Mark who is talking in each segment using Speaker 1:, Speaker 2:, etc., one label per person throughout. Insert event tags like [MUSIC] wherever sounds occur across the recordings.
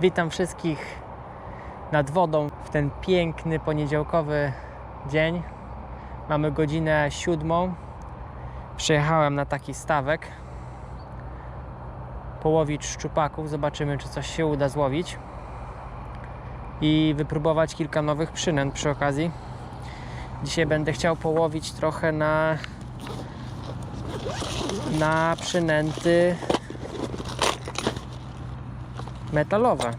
Speaker 1: Witam wszystkich nad wodą w ten piękny poniedziałkowy dzień. Mamy godzinę siódmą. Przyjechałem na taki stawek połowić szczupaków. Zobaczymy, czy coś się uda złowić. I wypróbować kilka nowych przynęt przy okazji. Dzisiaj będę chciał połowić trochę na, na przynęty metalowe.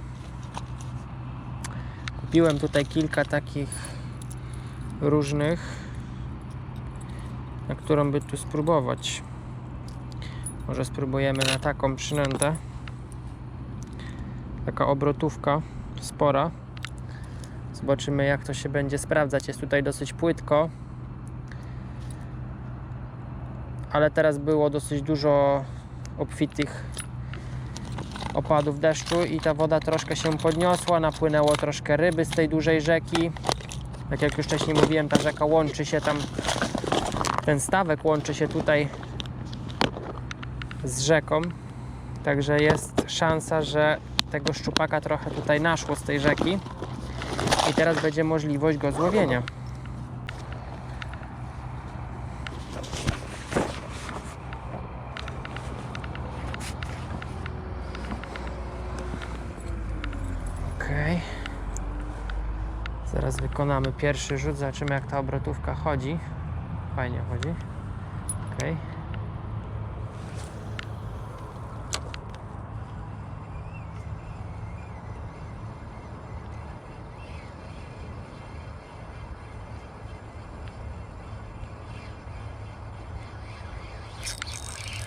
Speaker 1: Kupiłem tutaj kilka takich różnych, na którą by tu spróbować. Może spróbujemy na taką przynętę. Taka obrotówka spora. Zobaczymy jak to się będzie sprawdzać. Jest tutaj dosyć płytko. Ale teraz było dosyć dużo obfitych opadów deszczu i ta woda troszkę się podniosła, napłynęło troszkę ryby z tej dużej rzeki. Tak jak już wcześniej mówiłem, ta rzeka łączy się tam, ten stawek łączy się tutaj z rzeką. Także jest szansa, że tego szczupaka trochę tutaj naszło z tej rzeki i teraz będzie możliwość go złowienia. Okej. Zaraz wykonamy pierwszy rzut, zobaczymy jak ta obrotówka chodzi. Fajnie chodzi. Okej.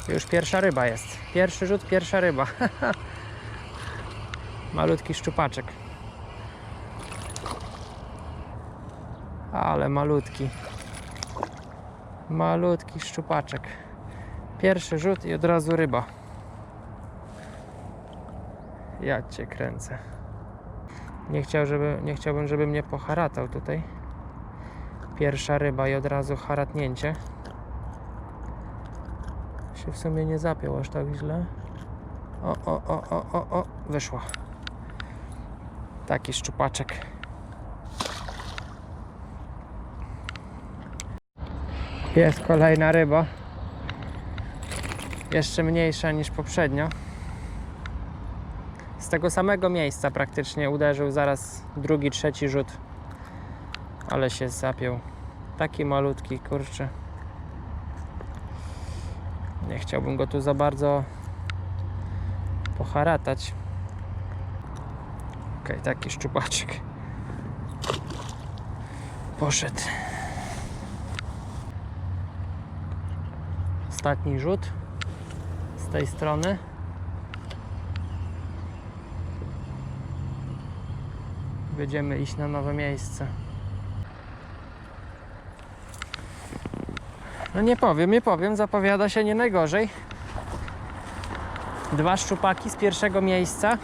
Speaker 1: Już pierwsza ryba jest. Pierwszy rzut, pierwsza ryba. [LAUGHS] Malutki szczupaczek. Ale malutki. Malutki szczupaczek. Pierwszy rzut i od razu ryba. Ja cię kręcę. Nie, chciał, żeby, nie chciałbym, żeby mnie poharatał tutaj. Pierwsza ryba i od razu haratnięcie. Się w sumie nie zapiął aż tak źle. O, o, o, o, o, o, wyszło. Taki szczupaczek. Jest kolejna ryba. Jeszcze mniejsza niż poprzednio. Z tego samego miejsca praktycznie uderzył zaraz drugi, trzeci rzut. Ale się zapiął. Taki malutki, kurczę. Nie chciałbym go tu za bardzo poharatać. Okej, taki szczupaczek. Poszedł. Ostatni rzut z tej strony. Będziemy iść na nowe miejsce. No nie powiem, nie powiem, zapowiada się nie najgorzej. Dwa szczupaki z pierwszego miejsca.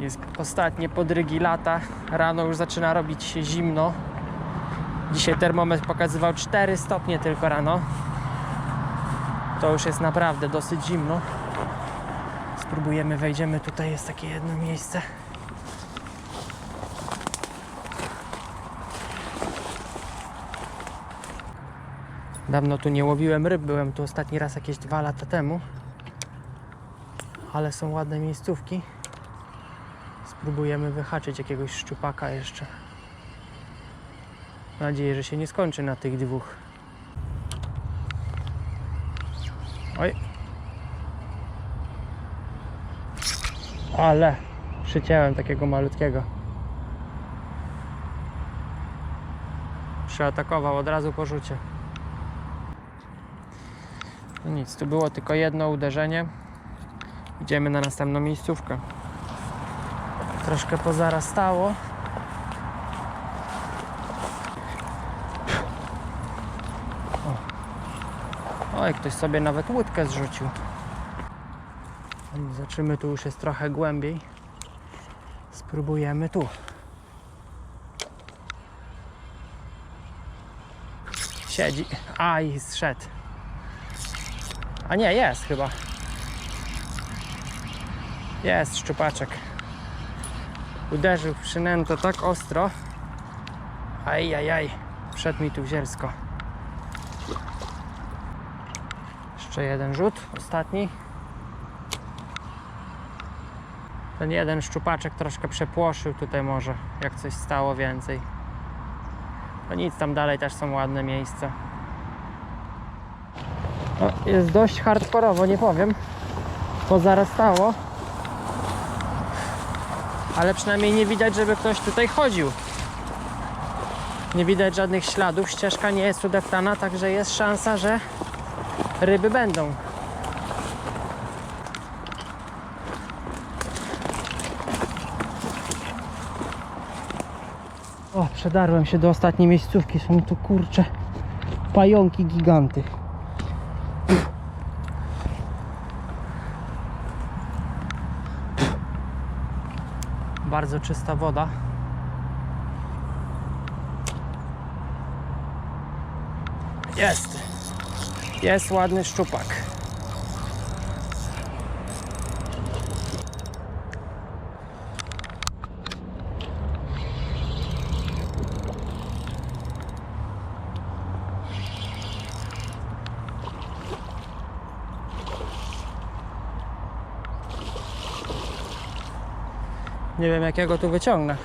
Speaker 1: Jest ostatnie podrygi lata. Rano już zaczyna robić się zimno. Dzisiaj termometr pokazywał 4 stopnie tylko rano. To już jest naprawdę dosyć zimno. Spróbujemy, wejdziemy. Tutaj jest takie jedno miejsce. Dawno tu nie łowiłem ryb, byłem tu ostatni raz jakieś dwa lata temu. Ale są ładne miejscówki. Spróbujemy wyhaczyć jakiegoś szczupaka jeszcze. Mam nadzieję, że się nie skończy na tych dwóch. Oj. Ale przyciąłem takiego malutkiego. Przeatakował od razu po rzucie. No nic, tu było tylko jedno uderzenie. Idziemy na następną miejscówkę. Troszkę pozarastało. O. Oj, ktoś sobie nawet łódkę zrzucił. Zobaczymy, tu już jest trochę głębiej. Spróbujemy tu. Siedzi. A i zszedł. A nie, jest chyba. Jest szczupaczek. Uderzył w przynętę tak ostro. Ajajaj. Wszedł mi tu w zielsko. Jeszcze jeden rzut, ostatni. Ten jeden szczupaczek troszkę przepłoszył tutaj może, jak coś stało więcej. No nic, tam dalej też są ładne miejsca. O, jest dość hardkorowo, nie powiem. Pozarastało. Ale przynajmniej nie widać, żeby ktoś tutaj chodził. Nie widać żadnych śladów, ścieżka nie jest udeptana, także jest szansa, że ryby będą. O, przedarłem się do ostatniej miejscówki. Są tu kurcze pająki giganty. Bardzo czysta woda. Jest. Jest ładny szczupak. Nie wiem jakiego tu wyciągnę.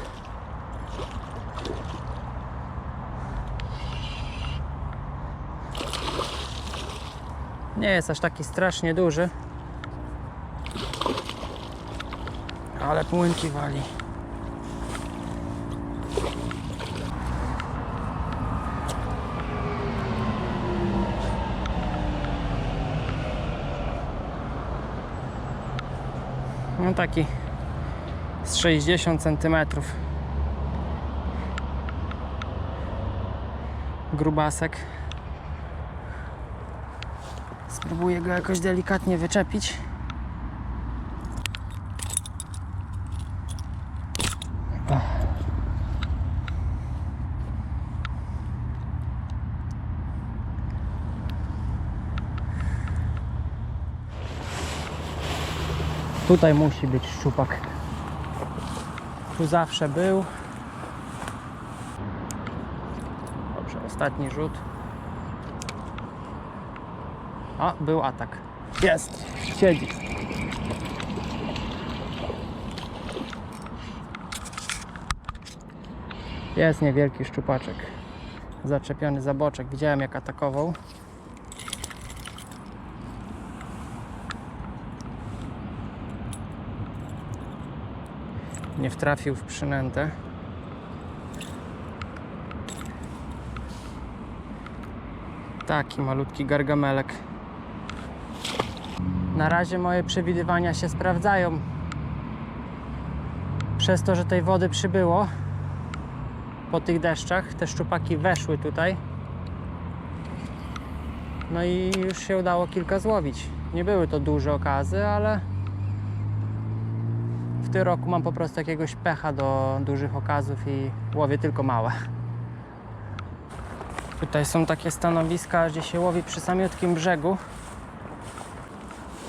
Speaker 1: Nie jest aż taki strasznie duży. Ale płynki wali. No taki z 60 cm. Grubasek. Spróbuję go jakoś delikatnie wyczepić. Tutaj musi być szczupak. Tu zawsze był. Dobrze, ostatni rzut. O, był atak. Jest! Siedzi. Jest niewielki szczupaczek. Zaczepiony za boczek. Widziałem jak atakował. Nie wtrafił w przynętę. Taki malutki gargamelek. Na razie moje przewidywania się sprawdzają. Przez to, że tej wody przybyło po tych deszczach, te szczupaki weszły tutaj. No i już się udało kilka złowić. Nie były to duże okazy, ale w tym roku mam po prostu jakiegoś pecha do dużych okazów i łowię tylko małe. Tutaj są takie stanowiska, gdzie się łowi przy samiutkim brzegu.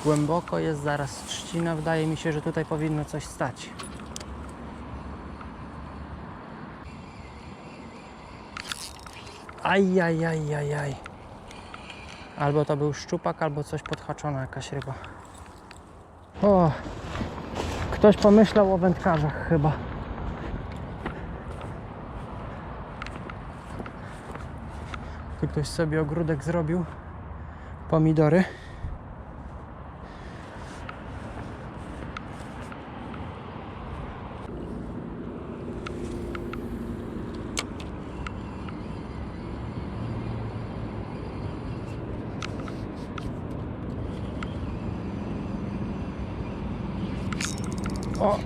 Speaker 1: Głęboko jest zaraz trzcina. Wydaje mi się, że tutaj powinno coś stać. Aj, aj, aj, aj, aj. Albo to był szczupak, albo coś podhaczona jakaś ryba. O, ktoś pomyślał o wędkarzach chyba. Tu ktoś sobie ogródek zrobił. Pomidory. O!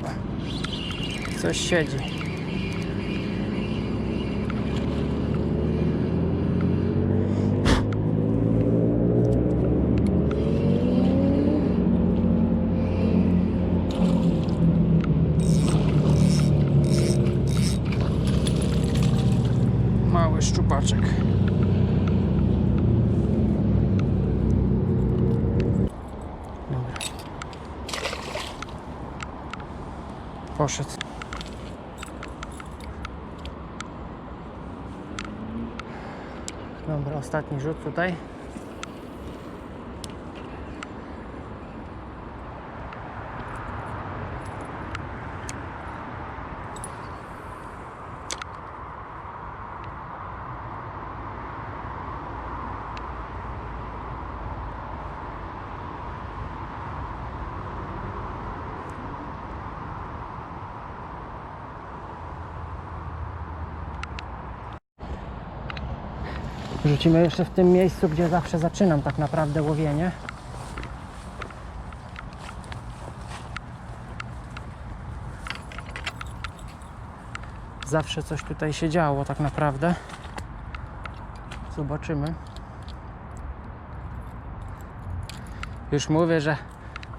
Speaker 1: Coś siedzi. Mały szczupaczek. Poszedł. Dobra, ostatni rzut tutaj. Rzucimy jeszcze w tym miejscu, gdzie zawsze zaczynam tak naprawdę łowienie. Zawsze coś tutaj się działo tak naprawdę. Zobaczymy. Już mówię, że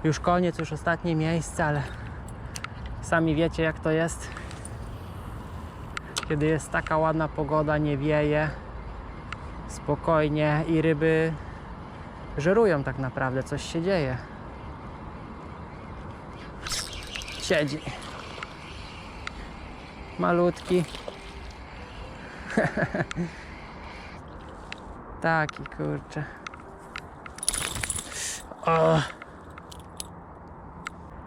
Speaker 1: już koniec, już ostatnie miejsce, ale sami wiecie jak to jest. Kiedy jest taka ładna pogoda, nie wieje, spokojnie i ryby żerują tak naprawdę, coś się dzieje. Siedzi. Malutki. [LAUGHS] Taki kurczę. O,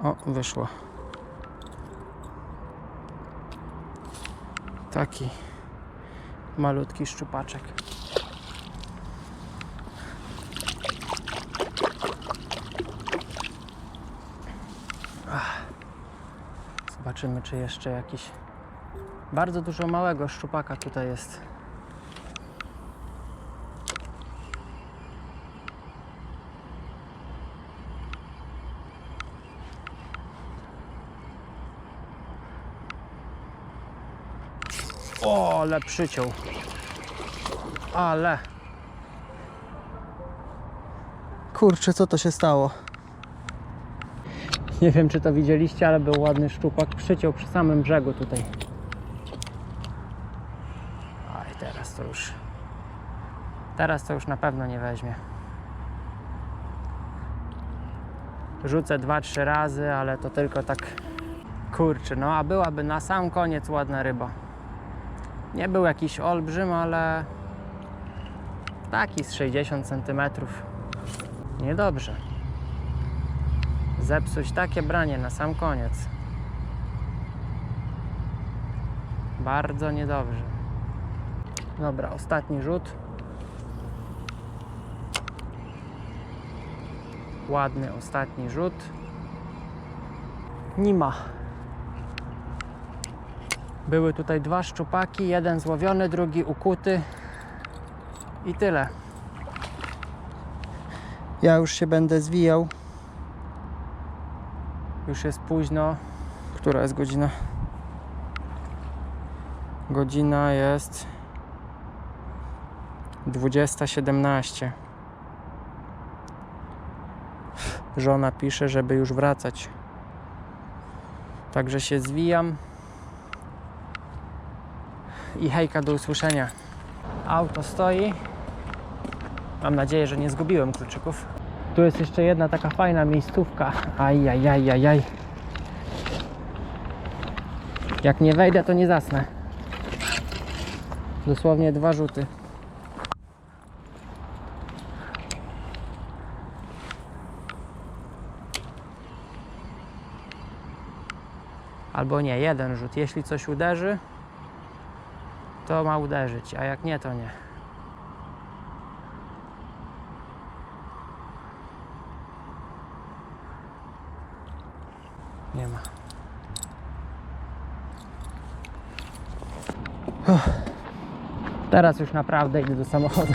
Speaker 1: o wyszło. Taki malutki szczupaczek. Zobaczymy, czy jeszcze jakiś. Bardzo dużo małego szczupaka tutaj jest. O, ale przyciął. Ale. Kurczę, co to się stało? [LAUGHS] Nie wiem, czy to widzieliście, ale był ładny szczupak. Przyciął przy samym brzegu tutaj. I teraz to już. Teraz to już na pewno nie weźmie. Rzucę dwa, trzy razy, ale to tylko tak. Kurczę, no a byłaby na sam koniec ładna ryba. Nie był jakiś olbrzym, ale taki z 60 cm. Niedobrze zepsuć takie branie na sam koniec. Bardzo niedobrze. Dobra, ostatni rzut. Ładny ostatni rzut. Nie ma. Były tutaj dwa szczupaki, jeden złowiony, drugi ukuty. I tyle. Ja już się będę zwijał. Już jest późno. Która jest godzina? Godzina jest 20.17. Żona pisze, żeby już wracać. Także się zwijam. I hejka, do usłyszenia. Auto stoi. Mam nadzieję, że nie zgubiłem kluczyków. Tu jest jeszcze jedna taka fajna miejscówka. Ajajajajaj. Jak nie wejdę, to nie zasnę. Dosłownie dwa rzuty. Albo nie, jeden rzut. Jeśli coś uderzy, to ma uderzyć, a jak nie, to nie. Nie ma. Uff. Teraz już naprawdę idę do samochodu.